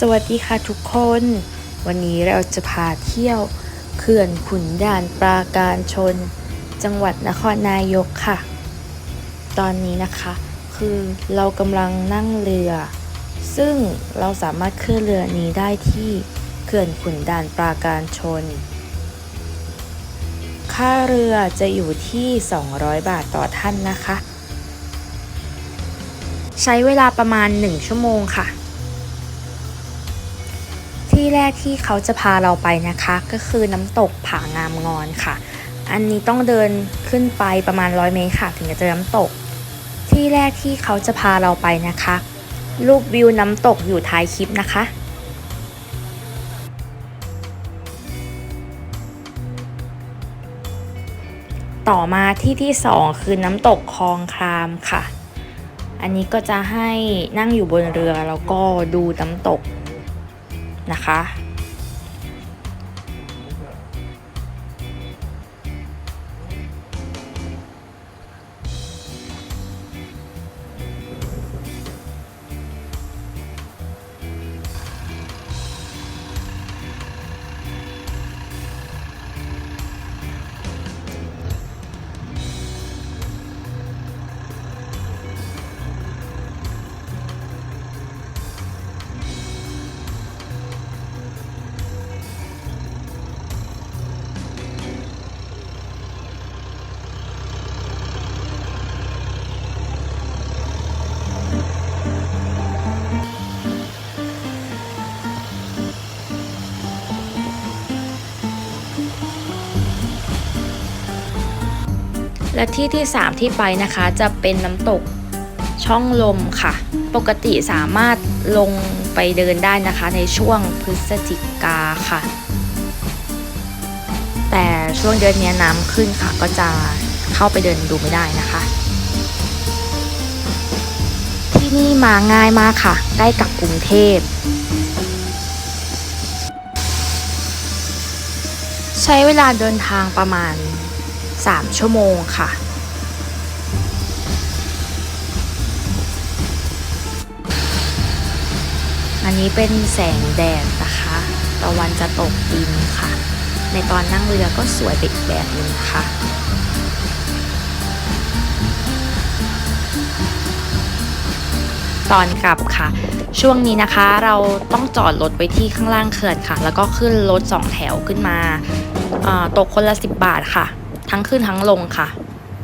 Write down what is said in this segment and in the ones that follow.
สวัสดีค่ะทุกคน วันนี้เราจะพาเที่ยวเขื่อนขุนด่านปราการชน จังหวัดนครนายกค่ะ ตอนนี้นะคะ คือเรากำลังนั่งเรือ ซึ่งเราสามารถเคลื่อนเรือนี้ได้ที่เขื่อนขุนด่านปราการชน ค่าเรือจะอยู่ที่ 200 บาทต่อท่านนะคะ ใช้เวลาประมาณ 1 ชั่วโมงค่ะ ที่แรกที่เขาจะพาเราไปนะคะ ก็คือน้ำตกผางามงอนค่ะ อันนี้ต้องเดินขึ้นไปประมาณ 100 เมตรค่ะ ถึงจะเจอน้ำตก ที่แรกที่เขาจะพาเราไปนะคะ รูปวิวน้ำตกอยู่ท้ายคลิปนะคะต่อมาที่ที่สองคือน้ำตกคลองครามค่ะ อันนี้ก็จะให้นั่งอยู่บนเรือแล้วก็ดูน้ำตก นะคะ และที่ที่ 3 ที่ไปนะคะจะเป็นน้ำตกช่องลมค่ะ ปกติสามารถลงไปเดินได้นะคะในช่วงพฤศจิกาค่ะ แต่ช่วงเดือนนี้น้ำขึ้นค่ะ ก็จะเข้าไปเดินดูไม่ได้นะคะ ที่นี่มาง่ายมากค่ะ ใกล้กับกรุงเทพ ใช้เวลาเดินทางประมาณ 3 ชั่วโมงค่ะ อันนี้เป็นแสงแดดนะคะตะวันจะตกดินค่ะ ในตอนนั่งเรือก็สวยไปอีกแบบนึงค่ะตอนกลับค่ะ ช่วงนี้นะคะเราต้องจอดรถไว้ที่ข้างล่างเขื่อนค่ะ แล้วก็ขึ้นรถสองแถวขึ้นมาอ่าตกคนละ 10 บาทค่ะ ทั้งขึ้นทั้งลงค่ะ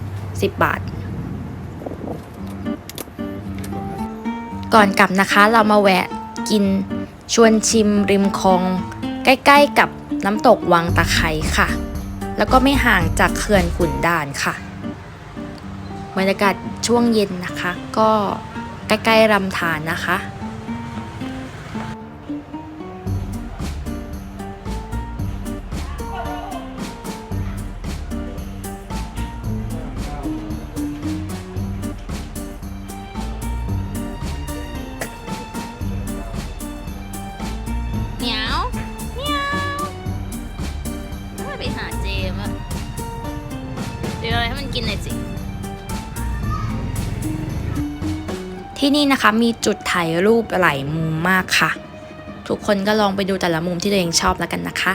10 บาท ก่อนกลับนะคะเรามาแวะกินชวนชิมริมคลอง ใกล้ๆกับน้ำตกวังตะไคร้ค่ะ แล้วก็ไม่ห่างจากเขื่อนขุนด่านค่ะบรรยากาศช่วงเย็นนะคะ ก็ใกล้ๆรำธารนะคะาเจมอะเดี๋ยวอะไรให้มันกินหน่อยสิที่นี่นะคะมีจุดถ่ายรูปหลายมุมมากค่ะ ทุกคนก็ลองไปดูแต่ละมุมที่ตัวเองชอบแล้วกันนะคะ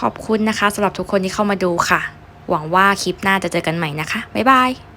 ขอบคุณนะคะสำหรับทุกคนที่เข้ามาดูค่ะ หวังว่าคลิปหน้าจะเจอกันใหม่นะคะ บ๊ายบาย